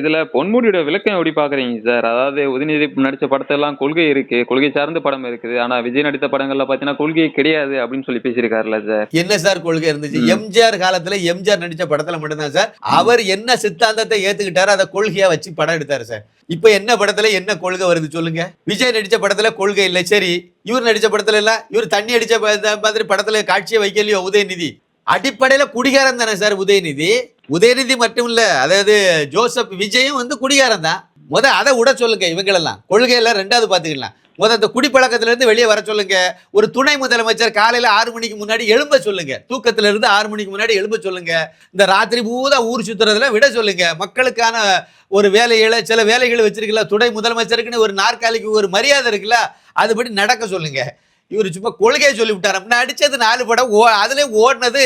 இதுல பொன்முடியோட விளக்கம் எப்படி பாக்குறீங்க சார்? அதாவது உதயநிதி நடிச்ச படத்தெல்லாம் கொள்கை இருக்கு கொள்கை சார்ந்த படம் இருக்குது. ஆனா விஜய் நடித்த படங்கள்ல பாத்தீங்கன்னா கொள்கை கிடையாது அப்படின்னு சொல்லி பேசியிருக்காருல்ல சார்? என்ன சார் கொள்கை இருந்துச்சு. எம்ஜிஆர் காலத்துல எம்ஜிஆர் நடிச்ச படத்துல மட்டும்தான் சார். அவர் என்ன சித்தாந்தத்தை ஏத்துக்கிட்டாரோ அதை கொள்கையா வச்சு படம் எடுத்தாரு சார். இப்ப என்ன படத்துல என்ன கொள்கை வருது சொல்லுங்க? விஜய் நடிச்ச படத்துல கொள்கை இல்லை சரி. இவர் நடிச்ச படத்துல இல்ல இவர் தண்ணி அடிச்ச மாதிரி படத்துல காட்சியை வைக்கலையோ உதயநிதி? அடிப்படையில குடிகாரன் தானே சார் உதயநிதி? உதயநிதி மட்டும் இல்ல அதாவது ஜோசப் விஜயும் வந்து குடிகாரன் தான். முத அதை விட சொல்லுங்க இவங்களெல்லாம். கொள்கையெல்லாம் ரெண்டாவது பாத்துக்கலாம் முத அந்த குடிப்பழக்கத்துலேருந்து வெளியே வர சொல்லுங்க. ஒரு துணை முதலமைச்சர் காலையில ஆறு மணிக்கு முன்னாடி எழும்ப சொல்லுங்க. தூக்கத்துல இருந்து ஆறு மணிக்கு முன்னாடி எழும்ப சொல்லுங்க. இந்த ராத்திரி பூதா ஊர் சுத்துறதுல விட சொல்லுங்க. மக்களுக்கான ஒரு வேலைகளை சில வேலைகளை வச்சிருக்கல துணை முதலமைச்சருக்குன்னு ஒரு நாற்காலிக்கு ஒரு மரியாதை இருக்குல்ல அதுபடி நடக்க சொல்லுங்க. இவர் சும்மா கொள்கையை சொல்லிவிட்டார். அப்படின்னா அடிச்சது நாலு படம் ஓ அதிலே ஓடினது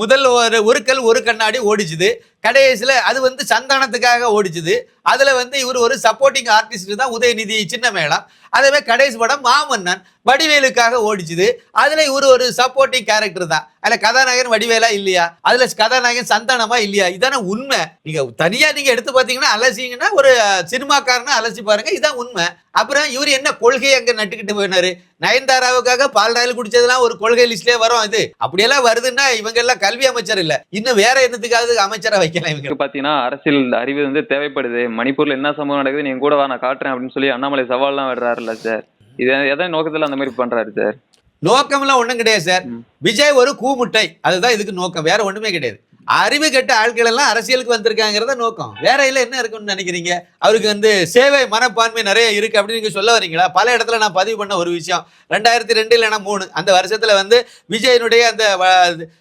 முதல் ஒரு ஒரு கல் ஒரு கண்ணாடி ஓடிச்சுது. கடைசியில் அது வந்து சந்தானத்துக்காக ஓடிச்சுது. அதில் வந்து இவர் ஒரு சப்போர்ட்டிங் ஆர்டிஸ்ட் தான் உதயநிதி சின்ன மேளம் அதேமாதிரி கடைசி படம் மாமன்னன் வடிவேலுக்காக ஓடிச்சுது. அதில் இவர் ஒரு சப்போர்ட்டிங் கேரக்டர் தான். அதில் கதாநாயகன் வடிவேலா இல்லையா? அதில் கதாநாயகன் சந்தானமா இல்லையா? இதான உண்மை. நீங்கள் தனியாக நீங்கள் எடுத்து பார்த்தீங்கன்னா அலசிங்கன்னா ஒரு சினிமாக்காரனை அலசி பாருங்க இதான் உண்மை. அப்புறம் இவர் என்ன கொள்கையை அங்கே நட்டுக்கிட்டு போயினாரு? நயன்தாராவுக்காக பால் ராயல் குடிச்சதெல்லாம் ஒரு கொள்கை லிஸ்ட்லேயே வரும் இது அப்படியெல்லாம் வருதுன்னா இவங்க எல்லாம் கல்வி அமைச்சர் இல்லை. இன்னும் வேற என்னத்துக்காவது அமைச்சரை வைக்கலாம் பாத்தீங்கன்னா அரசியல் அறிவு வந்து தேவைப்படுது. மணிப்பூர்ல என்ன சம்பவம் நடக்குது நீங்க கூட வா நான் காட்டுறேன் அப்படின்னு சொல்லி அண்ணாமலை சவால்லாம் விடுறாருல்ல சார். இது எதை நோக்கத்துல அந்த மாதிரி பண்றாரு சார்? நோக்கம்லாம் ஒண்ணும் கிடையாது சார். விஜய் ஒரு கூமுட்டை. அதுதான் இதுக்கு நோக்கம். வேற ஒண்ணுமே கிடையாது. அறிவு கெட்ட ஆட்கள் எல்லாம் அரசியலுக்கு வந்திருக்காங்கிறத நோக்கம். வேற இல்ல என்ன இருக்குன்னு நினைக்கிறீங்க? அவருக்கு வந்து சேவை மனப்பான்மை நிறைய இருக்கு அப்படின்னு நீங்க சொல்ல வரீங்களா? பல இடத்துல நான் பதிவு பண்ண ஒரு விஷயம். ரெண்டாயிரத்தி ரெண்டு இல்லைன்னா மூணு. அந்த வருஷத்துல வந்து விஜயனுடைய அந்த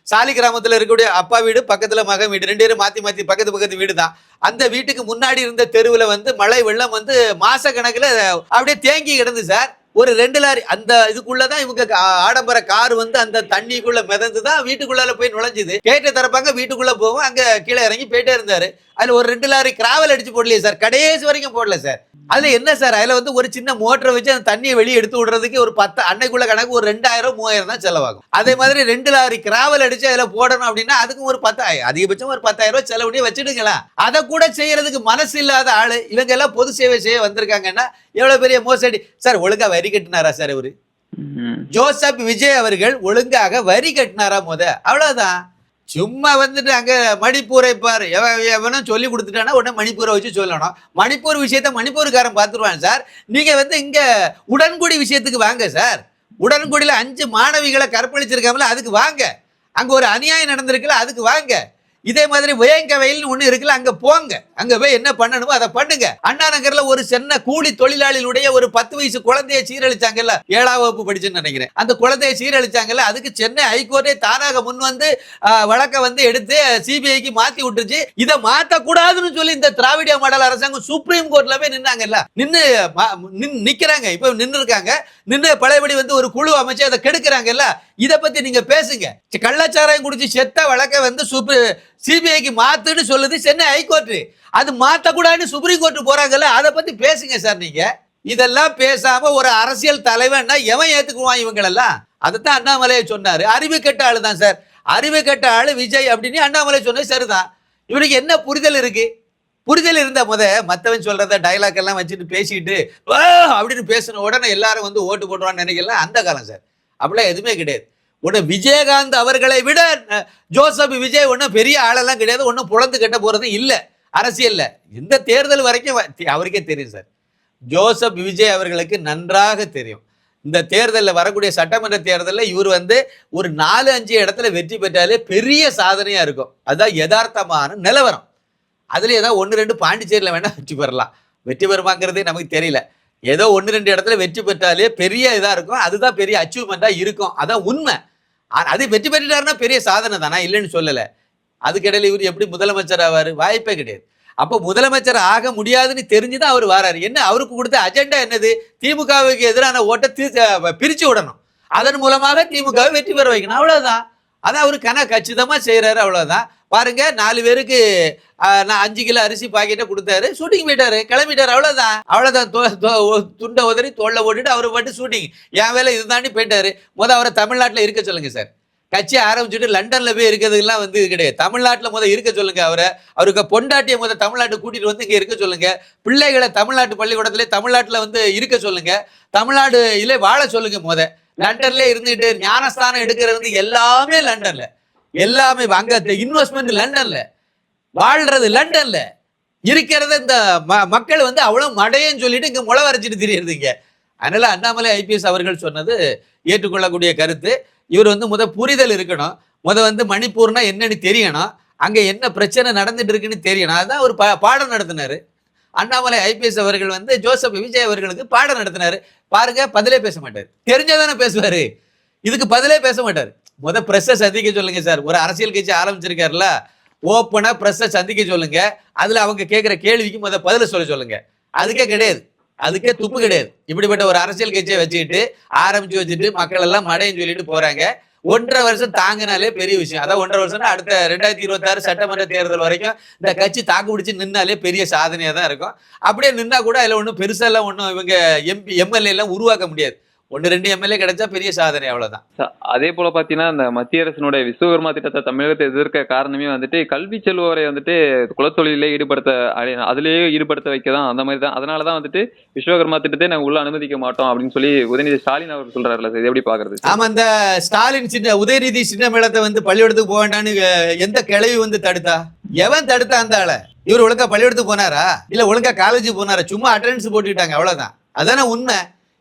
சாலி கிராமத்துல இருக்கக்கூடிய அப்பா வீடு பக்கத்துல மகன் வீடு. ரெண்டு பேரும் மாத்தி மாத்தி பக்கத்து பக்கத்து வீடு தான் அந்த வீட்டுக்கு முன்னாடி இருந்த தெருவுல வந்து மழை வெள்ளம் வந்து மாச கணக்குல அப்படியே தேங்கி கிடந்து சார். ஒரு ரெண்டு லாரி அந்த இதுக்குள்ளதான் இவங்க ஆடம்பர கார் வந்து அந்த தண்ணிக்குள்ள மிதந்து தான் வீட்டுக்குள்ளால போய் நுழைஞ்சுது. கேட்டை திறப்பாங்க வீட்டுக்குள்ள போவோம் அங்க கீழே இறங்கி போயிட்டே இருந்தாரு. அதுல ஒரு ரெண்டு லாரி கிராவல் அடிச்சு போடலையே சார். கடைசி வரைக்கும் போடல சார். அதுல என்ன சார்? அதுல வந்து ஒரு சின்ன மோட்டரை வச்சு அந்த தண்ணியை வெளியே எடுத்து விடுறதுக்கு ஒரு பத்து அன்னைக்குள்ள கணக்கு ஒரு ரெண்டாயிரம் மூவாயிரம் தான் செலவாகும். அதே மாதிரி ரெண்டு லாரி கிராவல் அடிச்சு அதுல போடணும் அப்படின்னா அதுக்கும் ஒரு பத்தாயிரம் அதிகபட்சம் ஒரு பத்தாயிரம் ரூபாய் செலவு பண்ணி வச்சுடுங்களா? அதை கூட செய்யறதுக்கு மனசு இல்லாத ஆளு இவங்க எல்லாம் பொது சேவை செய்ய வந்திருக்காங்கன்னா எவ்வளவு பெரிய மோசடி? சார் ஒழுங்கா வரி கட்டினாரா சார் இவரு. ஜோசப் விஜய் அவர்கள் ஒழுங்காக வரி கட்டினாரா முத? அவ்வளவுதான். சும்மா வந்துட்டு அங்கே மணிப்பூரை பாரு. எவன் எவனும் சொல்லி கொடுத்துட்டானா உடனே மணிப்பூரை வச்சு சொல்லணும். மணிப்பூர் விஷயத்த மணிப்பூர்காரன் பார்த்துருவான் சார். நீங்கள் வந்து இங்கே உடன்குடி விஷயத்துக்கு வாங்க சார். உடன்குடியில் அஞ்சு மாணவிகளை கற்பழிச்சிருக்காங்களா அதுக்கு வாங்க. அங்கே ஒரு அநியாயம் நடந்திருக்குல்ல அதுக்கு வாங்க. இதே மாதிரி வேங்க ஒன்று ஒண்ணு இருக்குல்ல அங்க போங்க. அங்க போய் என்ன பண்ணணுமோ அதை பண்ணுங்க. அண்ணா நகர்ல ஒரு சின்ன கூலி தொழிலாளிகளுடைய ஒரு பத்து வயசு குழந்தைய சீரழிச்சாங்கல்ல ஏழாம் வகுப்பு படிச்சுன்னு நினைக்கிறேன். அந்த குழந்தைய சீரழிச்சாங்கல்ல அதுக்கு சென்னை ஹைகோர்ட்டே தானாக முன் வந்து ஆஹ், வழக்கை வந்து எடுத்து சிபிஐக்கு மாத்தி விட்டுருச்சு. இதை மாத்த கூடாதுன்னு சொல்லி இந்த திராவிட மாடல் அரசாங்கம் சுப்ரீம் கோர்ட்ல போய் நின்னாங்கல்ல நின்று நிற்கிறாங்க இப்போ நிக்கிறாங்க. இப்ப இருக்காங்க நின்று பழையபடி வந்து ஒரு குழு அமைச்சு அதை கெடுக்கிறாங்கல்ல இதை பத்தி நீங்க பேசுங்க. கள்ளச்சாராயம் குடிச்சு செத்த வழக்க வந்து சுப்ரி சிபிஐக்கு மாத்துன்னு சொல்லுது சென்னை ஹைகோர்ட்டு. அது மாத்தக்கூடாதுன்னு சுப்ரீம் கோர்ட் போறாங்கல்ல அதை பத்தி பேசுங்க சார் நீங்க. இதெல்லாம் பேசாம ஒரு அரசியல் தலைவன்னா எவன் ஏத்துக்குவான் இவங்களெல்லாம்? அதைத்தான் அண்ணாமலையை சொன்னாரு. அறிவு கெட்ட ஆளு தான் சார். அறிவு கெட்ட ஆளு விஜய் அப்படின்னு அண்ணாமலை சொன்னது சரிதான். இவனுக்கு என்ன புரிதல் இருக்கு? புரிதல் இருந்த முத மற்றவன் சொல்றத டைலாக் எல்லாம் வச்சுட்டு பேசிட்டு அப்படின்னு பேசின உடனே எல்லாரும் வந்து ஓட்டு போடுவான்னு நினைக்கலாம். அந்த காலம் சார். அப்படிலாம் எதுவுமே கிடையாது. உடனே விஜயகாந்த் அவர்களை விட ஜோசப் விஜய் ஒன்றும் பெரிய ஆளெல்லாம் கிடையாது. ஒன்றும் புலந்து கட்ட போகிறது இல்லை. அரசியலில் இந்த தேர்தல் வரைக்கும் அவருக்கே தெரியும் சார். ஜோசப் விஜய் அவர்களுக்கு நன்றாக தெரியும். இந்த தேர்தலில் வரக்கூடிய சட்டமன்ற தேர்தலில் இவர் வந்து ஒரு நாலு அஞ்சு இடத்துல வெற்றி பெற்றாலே பெரிய சாதனையாக இருக்கும். அதுதான் யதார்த்தமான நிலவரம். அதில் ஏதாவது ஒன்று ரெண்டு பாண்டிச்சேரியில் வேணால் வெற்றி பெறலாம். வெற்றி பெறுமாங்கிறதே நமக்கு தெரியல. ஏதோ ஒன்று ரெண்டு இடத்துல வெற்றி பெற்றாலே பெரிய இதாக இருக்கும். அதுதான் பெரிய அச்சீவ்மெண்ட்டாக இருக்கும். அதான் உண்மை. அது வெற்றி பெற்றுட்டாருன்னா பெரிய சாதனை தானா? இல்லைன்னு சொல்லலை. அதுக்கிடையில் இவர் எப்படி முதலமைச்சர் ஆவார்? வாய்ப்பே கிடையாது. அப்போ முதலமைச்சர் ஆக முடியாதுன்னு தெரிஞ்சு தான் அவர் வராரு. என்ன? அவருக்கு கொடுத்த அஜெண்டா என்னது? திமுகவுக்கு எதிரான ஓட்டை பிரித்து விடணும். அதன் மூலமாக திமுகவை வெற்றி பெற வைக்கணும். அவ்வளோதான் அதான் அவர் கன கச்சிதமாக செய்கிறாரு அவ்வளோதான் பாருங்க நாலு பேருக்கு நான் அஞ்சு கிலோ அரிசி பாக்கெட்டை கொடுத்தாரு. ஷூட்டிங் போயிட்டாரு. கிளம்பிட்டாரு. அவ்வளோதான் அவ்வளோதான் தோ- துண்டை உதறி தோல்ல போட்டுட்டு அவர் பாட்டு ஷூட்டிங் என் வேலை இதுதாண்டி போயிட்டாரு. முத அவரை தமிழ்நாட்டில் இருக்க சொல்லுங்க சார். கட்சி ஆரம்பிச்சுட்டு லண்டனில் போய் இருக்கிறதுலாம் வந்து இது கிடையாது. தமிழ்நாட்டில் முதல் இருக்க சொல்லுங்கள் அவரை. அவருக்கு பொண்டாட்டியை முத தமிழ்நாட்டை கூட்டிகிட்டு வந்து இங்கே இருக்க சொல்லுங்கள் பிள்ளைகளை தமிழ்நாட்டு பள்ளிக்கூடத்திலே தமிழ்நாட்டில் வந்து இருக்க சொல்லுங்கள் தமிழ்நாடு இல்லை வாழ சொல்லுங்கள் முத லண்டன்லேயே இருந்துட்டு ஞானஸ்தானம் எடுக்கிறது எல்லாமே லண்டனில். எல்லாமே அங்க இன்வெஸ்ட்மெண்ட் லண்டன்ல வாழ்றது லண்டன்ல இருக்கிறது இந்த ம- மக்கள் வந்து அவ்வளவு மடையன்னு சொல்லிட்டு இங்க முளை வரைச்சிட்டு திரியுறதுங்க. அதனால அண்ணாமலை ஐபிஎஸ் அவர்கள் சொன்னது ஏற்றுக்கொள்ளக்கூடிய கருத்து. இவர் வந்து முத புரிதல் இருக்கணும். முத வந்து மணிப்பூர்னா என்னன்னு தெரியணும். அங்க என்ன பிரச்சனை நடந்துட்டு இருக்குன்னு தெரியணும். அதுதான் ஒரு பாடம் நடத்தினாரு. அண்ணாமலை ஐபிஎஸ் அவர்கள் வந்து ஜோசப் விஜய் அவர்களுக்கு பாடம் நடத்தினாரு. பாருங்க பதிலே பேச மாட்டார். தெரிஞ்சதானே பேசுவாரு. இதுக்கு பதிலே பேச மாட்டார். முத பிரஸ்ஸை சந்திக்க சொல்லுங்க சார் ஒரு அரசியல் கட்சி ஆரம்பிச்சிருக்காருல ஓப்பனா பிரஸ்ஸை சந்திக்க சொல்லுங்க. அதுல அவங்க கேட்கிற கேள்விக்கு முத பதில சொல்ல சொல்லுங்க. அதுக்கே கிடையாது. அதுக்கே துப்பு கிடையாது. இப்படிப்பட்ட ஒரு அரசியல் கட்சியை வச்சுக்கிட்டு ஆரம்பிச்சு வச்சுட்டு மக்கள் எல்லாம் மடைன்னு சொல்லிட்டு போறாங்க. ஒன்றரை வருஷம் தாங்கினாலே பெரிய விஷயம். அதான் ஒன்றரை வருஷம்னா அடுத்த ரெண்டாயிரத்தி இருபத்தாறு சட்டமன்ற தேர்தல் வரைக்கும் இந்த கட்சி தாக்கு பிடிச்சு நின்னாலே பெரிய சாதனையா தான் இருக்கும். அப்படியே நின்னா கூட அதுல ஒன்றும் பெருசாலாம் ஒன்றும் இவங்க எம்பி எம்எல்ஏ எல்லாம் உருவாக்க முடியாது. ஒன்று ரெண்டு எம்எல்ஏ கிடைச்சா பெரிய சாதனை அவ்வளவுதான். அதே போல பாத்தீங்கன்னா இந்த மத்திய அரசினுடைய விஸ்வகர்மா திட்டத்தை தமிழகத்தை எதிர்க்க காரணமே வந்துட்டு கல்வி செல்வோரை வந்துட்டு குலத்தொழிலே ஈடுபடுத்த அதிலேயே ஈடுபடுத்த வைக்க தான் அந்த மாதிரி தான் அதனால தான் வந்துட்டு விஸ்வகர்மா திட்டத்தை நாங்க உள்ள அனுமதிக்க மாட்டோம் அப்படின்னு சொல்லி உதயநிதி ஸ்டாலின் அவர் சொல்றாருல இது எப்படி பாக்குறது? ஆமா இந்த ஸ்டாலின் சின்ன உதயநிதி சின்ன மேளத்தை வந்து பள்ளிக்கூடத்துக்கு போக வேண்டாம்னு அஹ், எந்த கிளவி வந்து தடுத்தா? எவன் தடுத்தா அந்த ஆளை? இவர் ஒழுங்கா பள்ளிக்கூடத்துக்கு போனாரா? இல்ல ஒழுங்கா காலேஜ் போனாரா? சும்மா அட்டெண்டன்ஸ் போட்டுக்கிட்டாங்க அவ்வளவுதான். அதானே உண்மை?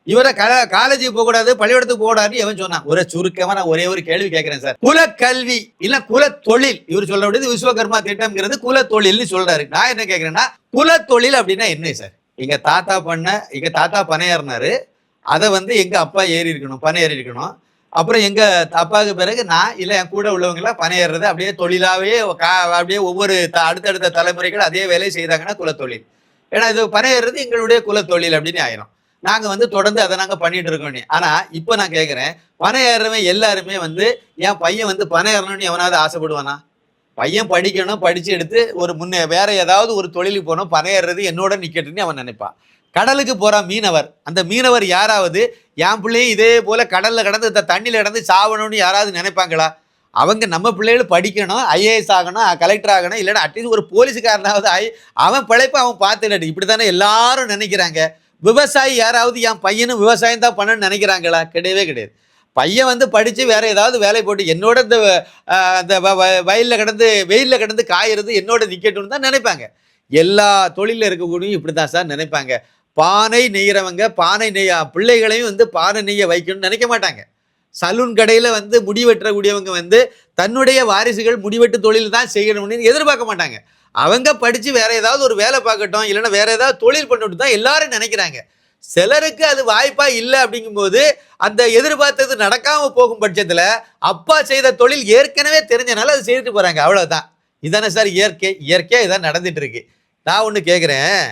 இவரை காலேஜுக்கு போக கூடாது பள்ளிக்கூடத்துக்கு போக கூடாதுன்னு எவன் சொன்னான். ஒரு சுருக்கமா நான் ஒரே ஒரு கேள்வி கேட்கிறேன் சார். குலக்கல்வி இல்ல குல தொழில் இவர் சொல்ல வேண்டியது விஸ்வகர்மா திட்டம்ங்கிறது குல தொழில்னு சொல்றாரு. நான் என்ன கேட்கிறேன்னா குல தொழில் அப்படின்னா என்ன சார்? எங்க தாத்தா பண்ண எங்க தாத்தா பனையேறினாரு. அதை வந்து எங்க அப்பா ஏறி இருக்கணும் பனை ஏறி இருக்கணும். அப்புறம் எங்க அப்பாவுக்கு பிறகு நான் இல்லை என் கூட உள்ளவங்களாம் எல்லாம் அப்படியே தொழிலாவே கா- அப்படியே ஒவ்வொரு த- அடுத்தடுத்த தலைமுறைகள் அதே வேலையை செய்தாங்கன்னா குலத்தொழில். ஏன்னா இது பனை எங்களுடைய குலத்தொழில் அப்படின்னு ஆயிரும். நாங்க வந்து தொடர்ந்து அதை நாங்க பண்ணிட்டு இருக்கோம் ஆனா இப்போ நான் கேக்குறேன் பணம் ஏறுறவன் எல்லாருமே வந்து என் பையன் வந்து பணம் ஏறணும்னு எவனாவது ஆசைப்படுவானா? பையன் படிக்கணும் படிச்சு எடுத்து ஒரு முன்னே வேற ஏதாவது ஒரு தொழிலுக்கு போகணும் பணம் ஏறுறது என்னோட நிக்கட்டுன்னு அவன் நினைப்பான். கடலுக்கு போற மீனவர். அந்த மீனவர் யாராவது என் பிள்ளையும் இதே போல கடல்ல கடந்து தண்ணியில கடந்து சாவணும்னு யாராவது நினைப்பாங்களா? அவங்க நம்ம பிள்ளைகள் படிக்கணும் ஐஏஎஸ் ஆகணும் கலெக்டர் ஆகணும் இல்லைன்னா அட்லீஸ்ட் ஒரு போலீஸுக்காரனாவது ஆகி அவன் பிழைப்பை அவன் பார்த்துட்டு இப்படி தானே எல்லாரும் நினைக்கிறாங்க. விவசாயி யாராவது என் பையனும் விவசாயம் தான் பண்ணணும்னு நினைக்கிறாங்களா? கிடையவே கிடையாது. பையன் வந்து படித்து வேற ஏதாவது வேலை போட்டு என்னோட இந்த அந்த வ- வ- கிடந்து வெயிலில் கிடந்து காயறது என்னோட நிக்கட்டும்னு தான் நினைப்பாங்க. எல்லா தொழிலில் இருக்கக்கூடிய இப்படி தான் சார் நினைப்பாங்க. பானை நெய்கிறவங்க பானை நெய்ய பிள்ளைகளையும் வந்து பானை நெய்ய வைக்கணும்னு நினைக்க மாட்டாங்க. சலூன் கடையில் வந்து முடி வெட்டக்கூடியவங்க வந்து தன்னுடைய வாரிசுகள் முடிவெட்டு தொழில் தான் செய்யணும்னு எதிர்பார்க்க மாட்டாங்க. அவங்க படித்து வேறு ஏதாவது ஒரு வேலை பார்க்கட்டும் இல்லைன்னா வேறு ஏதாவது தொழில் பண்ணிட்டு தான் எல்லாரும் நினைக்கிறாங்க. சிலருக்கு அது வாய்ப்பாக இல்லை அப்படிங்கும்போது அந்த எதிர்பார்த்தது நடக்காமல் போகும் பட்சத்தில் அப்பா செய்த தொழில் ஏற்கனவே தெரிஞ்சனால அது செய்துட்டு போகிறாங்க அவ்வளோதான் இதானே சார் இயற்கை இயற்கையாக இதான் நடந்துட்டு இருக்கு. நான் ஒன்று கேட்குறேன்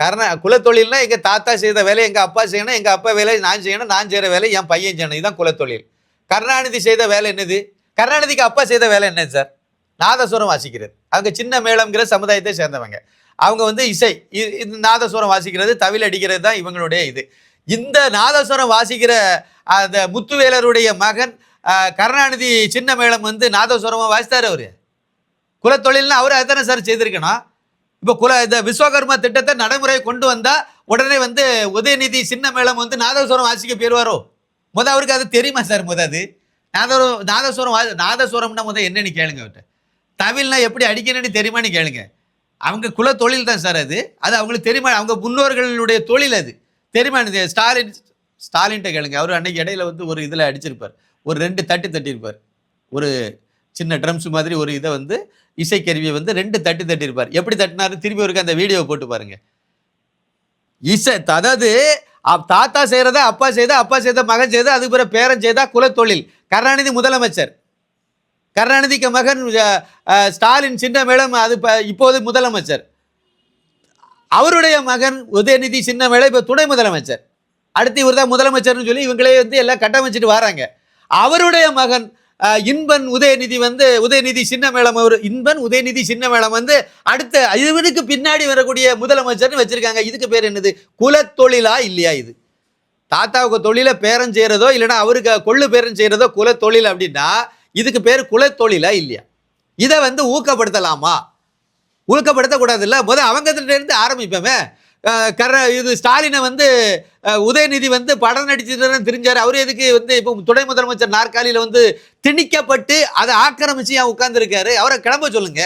கர்ண குலத்தொழில்னா எங்கள் தாத்தா செய்த வேலை எங்கள் அப்பா செய்யணும் எங்கள் அப்பா வேலை நான் செய்யணும் நான் செய்கிற வேலை என் பையன் செய்யணும். இதுதான் குலத்தொழில். கருணாநிதி செய்த வேலை என்னது? கருணாநிதிக்கு அப்பா செய்த வேலை என்னது சார்? நாதஸ்வரம் வாசிக்கிறது. அவங்க சின்ன மேளம்ங்கிற சமுதாயத்தை சேர்ந்தவங்க. அவங்க வந்து இசை இது இந்த நாதஸ்வரம் வாசிக்கிறது தவில் அடிக்கிறது தான் இவங்களுடைய இது. இந்த நாதஸ்வரம் வாசிக்கிற அந்த முத்துவேலருடைய மகன் கருணாநிதி சின்ன மேளம் வந்து நாதஸ்வரமாக வாசித்தார் அவர். குலத்தொழில்னா அவர் அதானே சார் செய்திருக்கணும். இப்போ குல இந்த விஸ்வகர்மா திட்டத்தை நடைமுறை கொண்டு வந்தால் உடனே வந்து உதயநிதி சின்ன மேளம் வந்து நாதஸ்வரம் வாசிக்க போயிடுவாரோ முத அவருக்கு அது தெரியுமா சார் முத அது? நாதஸ்வரம் நாதஸ்வரம் வா நாதஸ்வரம்னா முத என்னன்னு கேளுங்க அவர்கிட்ட. தவில்னா எப்படி அடிக்கணும்னு தெரியுமான்னு கேளுங்க. அவங்க குல தொழில் தான் சார் அது. அது அவங்களுக்கு தெரியுமா? அவங்க முன்னோர்களுடைய தொழில் அது. தெரியுமா? ஸ்டாலின் ஸ்டாலின்ட்ட கேளுங்க. அவர் அன்னைக்கு இடையில வந்து ஒரு இதில் அடிச்சிருப்பார். ஒரு ரெண்டு தட்டு தட்டியிருப்பார். ஒரு சின்ன ட்ரம்ஸ் மாதிரி ஒரு இதை வந்து இசைக்கருவியை வந்து ரெண்டு தட்டு தட்டியிருப்பார். எப்படி தட்டினாரு? திரும்பி ஒருக்க அந்த வீடியோ போட்டு பாருங்க. இசை அதாவது தாத்தா செய்கிறத அப்பா செய்த அப்பா செய்த மகன் செய்த அதுக்கு பிறகு பேரன் செய்தா குலத்தொழில் கருணாநிதி முதலமைச்சர். கருணாநிதிக்கு மகன் ஸ்டாலின் சின்ன மேளம் அது இப்போ இப்போது முதலமைச்சர். அவருடைய மகன் உதயநிதி சின்ன மேளம் இப்போ துணை முதலமைச்சர். அடுத்து இவர் தான் முதலமைச்சர்னு சொல்லி இவங்களே வந்து எல்லாம் கட்டமைச்சிட்டு வராங்க. அவருடைய மகன் இன்பன் உதயநிதி வந்து உதயநிதி சின்ன மேளம் அவர் இன்பன் உதயநிதி சின்ன மேளம் வந்து அடுத்த இவனுக்கு பின்னாடி வரக்கூடிய முதலமைச்சர்னு வச்சிருக்காங்க. இதுக்கு பேர் என்னது? குலத்தொழிலா இல்லையா இது? தாத்தாவுக்கு தொழிலை பேரன் செய்கிறதோ இல்லைனா அவருக்கு கொள்ளு பேரன் செய்கிறதோ குலத்தொழில் அப்படின்னா இதுக்கு பேர் குலத்தொழிலா இல்லையா? இதை வந்து ஊக்கப்படுத்தலாமா? ஊக்கப்படுத்தக்கூடாது இல்லை முதல் அவங்க இருந்து ஆரம்பிப்போமே கர இது ஸ்டாலினை வந்து உதயநிதி வந்து படம் நடிச்சுட்டு தெரிஞ்சார். அவர் எதுக்கு வந்து இப்போ துணை முதலமைச்சர் நாற்காலியில் வந்து திணிக்கப்பட்டு அதை ஆக்கிரமிச்சு ஏன் உட்கார்ந்துருக்காரு? அவரை கிளம்ப சொல்லுங்க.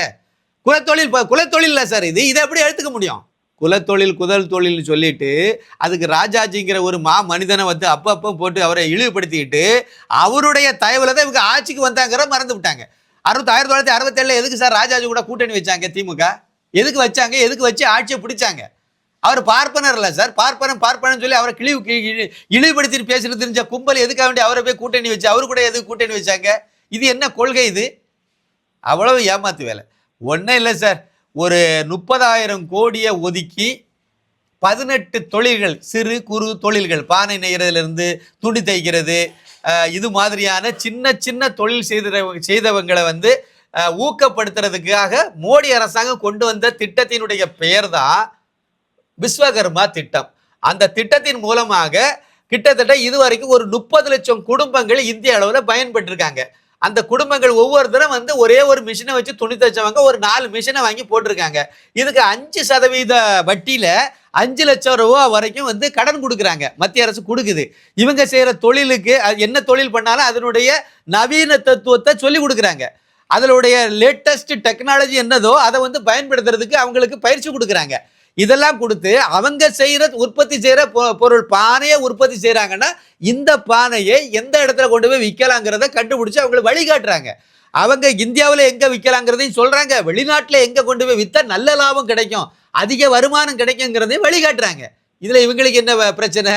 குலத்தொழில் குலத்தொழில் இல்லை சார் இது. இதை எப்படி எடுத்துக்க முடியும்? குலத்தொழில் குதல் தொழில்னு சொல்லிட்டு அதுக்கு ராஜாஜிங்கிற ஒரு மா மனிதனை வந்து அப்பப்போ போட்டு அவரை இழிவுபடுத்திக்கிட்டு அவருடைய தயவில் தான் இவங்க ஆட்சிக்கு வந்தாங்கிற மறந்து விட்டாங்க. அறுபத்தி ஆயிரத்தி தொள்ளாயிரத்தி அறுபத்தேழில் எதுக்கு சார் ராஜாஜி கூட கூட்டணி வச்சாங்க திமுக? எதுக்கு வச்சாங்க? எதுக்கு வச்சு ஆட்சியை பிடிச்சாங்க? அவர் பார்ப்பனர் இல்லை சார். பார்ப்பனர் பார்ப்பனன் சொல்லி அவரை கிழிவு கி- இழிவுபடுத்திட்டு பேசிட்டு தெரிஞ்ச கும்பல் எதுக்காக வேண்டி அவரை போய் கூட்டணி வச்சு அவரு கூட எதுக்கு கூட்டணி வச்சாங்க? இது என்ன கொள்கை இது? அவ்வளவு ஏமாத்து வேலை. ஒன்றும் இல்லை சார். ஒரு முப்பதாயிரம் கோடியை ஒதுக்கி பதினெட்டு தொழில்கள் சிறு குறு தொழில்கள் பானை நெய்கிறதுலேருந்து துணி தைக்கிறது இது மாதிரியான சின்ன சின்ன தொழில் செய்த செய்தவங்களை வந்து ஊக்கப்படுத்துறதுக்காக மோடி அரசாங்கம் கொண்டு வந்த திட்டத்தினுடைய பெயர் தான் விஸ்வகர்மா திட்டம். அந்த திட்டத்தின் மூலமாக கிட்டத்தட்ட இதுவரைக்கும் ஒரு முப்பது லட்சம் குடும்பங்கள் இந்திய அளவில் பயன்பெற்றிருக்காங்க. அந்த குடும்பங்கள் ஒவ்வொருத்தரும் வந்து ஒரே ஒரு மிஷினை வச்சு துணி தைச்சவங்க ஒரு நாலு மிஷினை வாங்கி போட்டிருக்காங்க. இதுக்கு அஞ்சு சதவீத வட்டியில அஞ்சு லட்சம் ரூபா வரைக்கும் வந்து கடன் கொடுக்குறாங்க. மத்திய அரசு கொடுக்குது. இவங்க செய்கிற தொழிலுக்கு அது என்ன தொழில் பண்ணாலும் அதனுடைய நவீன தத்துவத்தை சொல்லி கொடுக்குறாங்க. அதனுடைய லேட்டஸ்ட் டெக்னாலஜி என்னதோ அதை வந்து பயன்படுத்துறதுக்கு அவங்களுக்கு பயிற்சி கொடுக்குறாங்க. இதெல்லாம் கொடுத்து அவங்க செய்கிற உற்பத்தி செய்கிற பொ- பொருள் பானையை உற்பத்தி செய்கிறாங்கன்னா இந்த பானையை எந்த இடத்துல கொண்டு போய் விற்கலாங்கிறத கண்டுபிடிச்சி அவங்களுக்கு வழிகாட்டுறாங்க. அவங்க இந்தியாவில் எங்கே விற்கலாங்கிறதையும் சொல்கிறாங்க. வெளிநாட்டில் எங்கே கொண்டு போய் விற்றா நல்ல லாபம் கிடைக்கும் அதிக வருமானம் கிடைக்குங்கிறதையும் வழிகாட்டுறாங்க. இதில் இவங்களுக்கு என்ன வ- பிரச்சனை?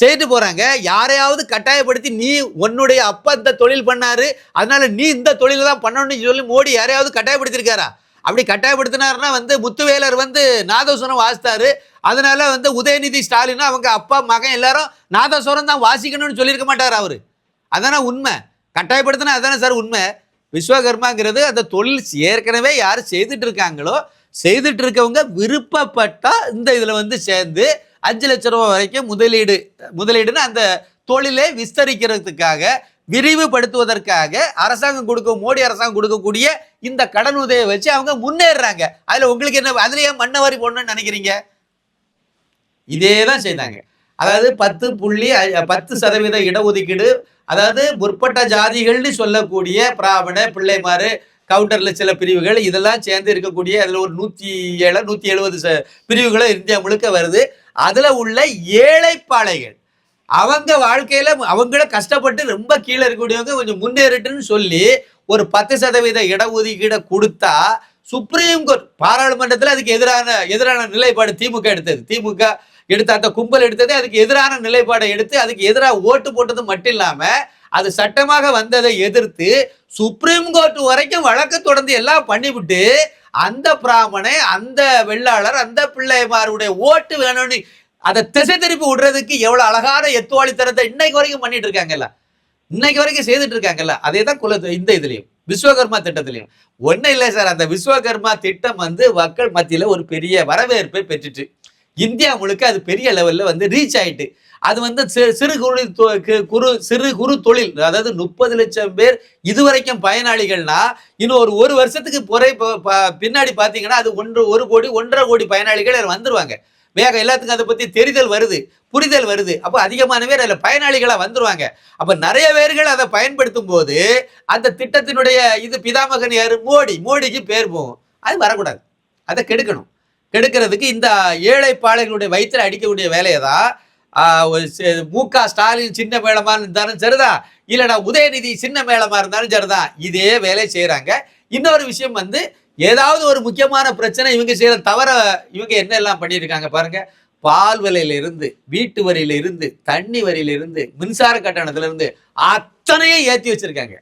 செய்துட்டு போகிறாங்க. யாரையாவது கட்டாயப்படுத்தி நீ உன்னுடைய அப்பா இந்த தொழில் பண்ணாரு அதனால நீ இந்த தொழில் தான் பண்ணணும்னு சொல்லி மோடி யாரையாவது கட்டாயப்படுத்தியிருக்காரா? அப்படி கட்டாயப்படுத்தினார்னா வந்து முத்துவேலர் வந்து நாதஸ்வரம் வாசித்தாரு. அதனால வந்து உதயநிதி ஸ்டாலின் அவங்க அப்பா மகன் எல்லாரும் நாதஸ்வரம் தான் வாசிக்கணும்னு சொல்லியிருக்க மாட்டார் அவரு. அதானே உண்மை. கட்டாயப்படுத்தினா அதானே சார் உண்மை. விஸ்வகர்மாங்கிறது அந்த தொழில் ஏற்கனவே யார் செய்துட்டு இருக்காங்களோ செய்துட்டு இருக்கவங்க விருப்பப்பட்டா இந்த இதுல வந்து சேர்ந்து அஞ்சு லட்ச ரூபா வரைக்கும் முதலீடு முதலீடுன்னு அந்த தொழிலை விஸ்தரிக்கிறதுக்காக விரிவுபடுத்துவதற்காக அரசாங்கம் கொடுக்க மோடி அரசாங்கம் கொடுக்கக்கூடிய இந்த கடன் உதவியை வச்சு அவங்க முன்னேறுறாங்க. அதுல உங்களுக்கு என்ன அதுல ஏன் மண்ணவாரி போடணும்னு நினைக்கிறீங்க? இதே தான் செய்தாங்க. அதாவது பத்து புள்ளி பத்து சதவீத இடஒதுக்கீடு அதாவது முற்பட்ட ஜாதிகள்னு சொல்லக்கூடிய பிராமண பிள்ளைமாறு கவுண்டர்ல சில பிரிவுகள் இதெல்லாம் சேர்ந்து இருக்கக்கூடிய அதுல ஒரு நூத்தி ஏழு நூத்தி எழுபது ச- பிரிவுகளும் இந்தியா முழுக்க வருது. அதுல உள்ள ஏழைப்பாளைகள் அவங்க வாழ்க்கையில அவங்கள கஷ்டப்பட்டு ரொம்ப கீழே இருக்கக்கூடியவங்க கொஞ்சம் முன்னேறட்டுன்னு சொல்லி ஒரு பத்து சதவீத இடஒதுக்கீடை கொடுத்தா சுப்ரீம் கோர்ட் பாராளுமன்றத்தில் அதுக்கு எதிரான எதிரான நிலைப்பாடு திமுக எடுத்தது. திமுக எடுத்த அந்த கும்பல் எடுத்தது அதுக்கு எதிரான நிலைப்பாடை எடுத்து அதுக்கு எதிராக ஓட்டு போட்டது மட்டும் இல்லாமல் அது சட்டமாக வந்ததை எதிர்த்து சுப்ரீம் கோர்ட் வரைக்கும் வழக்கு தொடர்ந்து எல்லாம் பண்ணிவிட்டு அந்த பிராமணை அந்த வெள்ளாளர் அந்த பிள்ளைமாருடைய ஓட்டு வேணும்னு அதை திசை திருப்பி விடுறதுக்கு எவ்வளவு அழகான எத்துவாளித்தனத்தை இன்னைக்கு வரைக்கும் பண்ணிட்டு இருக்காங்கல்ல? இன்னைக்கு வரைக்கும் செய்துட்டு இருக்காங்கல்ல? அதே தான் குல இந்த இதுலயும் விஸ்வகர்மா திட்டத்திலையும். ஒன்றும் இல்லை சார் அந்த விஸ்வகர்மா திட்டம் வந்து மக்கள் மத்தியில ஒரு பெரிய வரவேற்பை பெற்றுட்டு இந்தியா முழுக்க அது பெரிய லெவல்ல வந்து ரீச் ஆயிட்டு. அது வந்து சிறு குறு தொ- கு- குறு சிறு குறு தொழில் அதாவது முப்பது லட்சம் பேர் இதுவரைக்கும் பயனாளிகள்னா இன்னும் ஒரு ஒரு வருஷத்துக்கு பொறை பின்னாடி பார்த்தீங்கன்னா அது ஒன்று ஒரு கோடி ஒன்றரை கோடி பயனாளிகள் வந்துருவாங்க. வேக எல்லாத்துக்கும் அதை பற்றி தெரிதல் வருது புரிதல் வருது. அப்போ அதிகமான பேர் அதில் பயனாளிகளாக வந்துருவாங்க. அப்போ நிறைய பேர்கள் அதை பயன்படுத்தும் போது அந்த திட்டத்தினுடைய இது பிதாமகன் யார்? மோடி. மோடிக்கு பேர் போகும். அது வரக்கூடாது. அதை கெடுக்கணும். கெடுக்கிறதுக்கு இந்த ஏழை பாளைகளுடைய வயிற்றில் அடிக்கக்கூடிய வேலையை தான் மு க ஸ்டாலின் சின்ன மேளமாக இருந்தாலும் சரிதான் இல்லைடா உதயநிதி சின்ன மேளமாக இருந்தாலும் சரிதான் இதே வேலையை செய்கிறாங்க இன்னொரு விஷயம் வந்து ஏதாவது ஒரு முக்கியமான பிரச்சனை இவங்க செய்யற தவற இவங்க என்ன எல்லாம் பண்ணியிருக்காங்க பாருங்க. பால் விலையிலிருந்து வீட்டு வரியிலிருந்து தண்ணி வரியிலிருந்து மின்சார கட்டணத்திலிருந்து அத்தனையே அத்தனையும் ஏத்தி வச்சிருக்காங்க.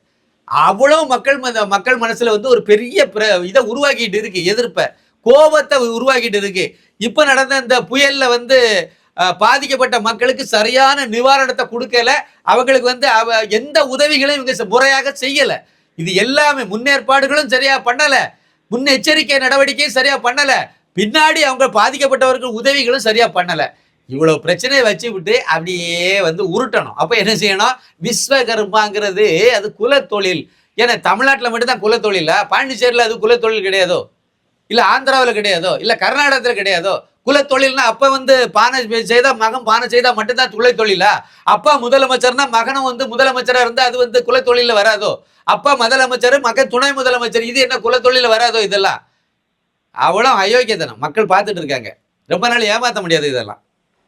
அவ்வளோ மக்கள் மக்கள் மனசில் வந்து ஒரு பெரிய பிர- இதை உருவாக்கிட்டு இருக்கு எதிர்ப்பை. கோபத்தை உருவாக்கிட்டு இருக்கு. இப்போ நடந்த இந்த புயலில் வந்து பாதிக்கப்பட்ட மக்களுக்கு சரியான நிவாரணத்தை கொடுக்கல. அவங்களுக்கு வந்து அவ எந்த உதவிகளையும் இவங்க முறையாக செய்யலை. இது எல்லாமே முன்னேற்பாடுகளும் சரியாக பண்ணலை. முன்னெச்சரிக்கை நடவடிக்கையும் சரியா பண்ணல. பின்னாடி அவங்க பாதிக்கப்பட்டவர்கள் உதவிகளும் சரியா பண்ணல. இவ்வளவு பிரச்சனையை வச்சு விட்டு அப்படியே வந்து உருட்டணும். அப்ப என்ன செய்யணும்? விஸ்வகர்மாங்கிறது அது குலத்தொழில். ஏன்னா தமிழ்நாட்டில் மட்டும்தான் குலத்தொழிலா? பாண்டிச்சேரியில் அது குலத்தொழில் கிடையாதோ? இல்ல ஆந்திராவில் கிடையாதோ? இல்ல கர்நாடகத்தில் கிடையாதோ? குலத்தொழில்னா அப்ப வந்து பானை செய்தா மகன் பானை செய்தா மட்டும்தான் குலத்தொழிலா அப்பா முதலமைச்சர்னா மகனும் வந்து முதலமைச்சரா இருந்தா அது வந்து குலத்தொழில வராதோ? அப்பா முதலமைச்சர் மகன் துணை முதலமைச்சர் இது என்ன குலத்தொழில வராதோ இதெல்லாம்? அவ்வளோ அயோக்கியத்தனம். மக்கள் பார்த்துட்டு இருக்காங்க. ரொம்ப நாள் ஏமாற்ற முடியாது இதெல்லாம்.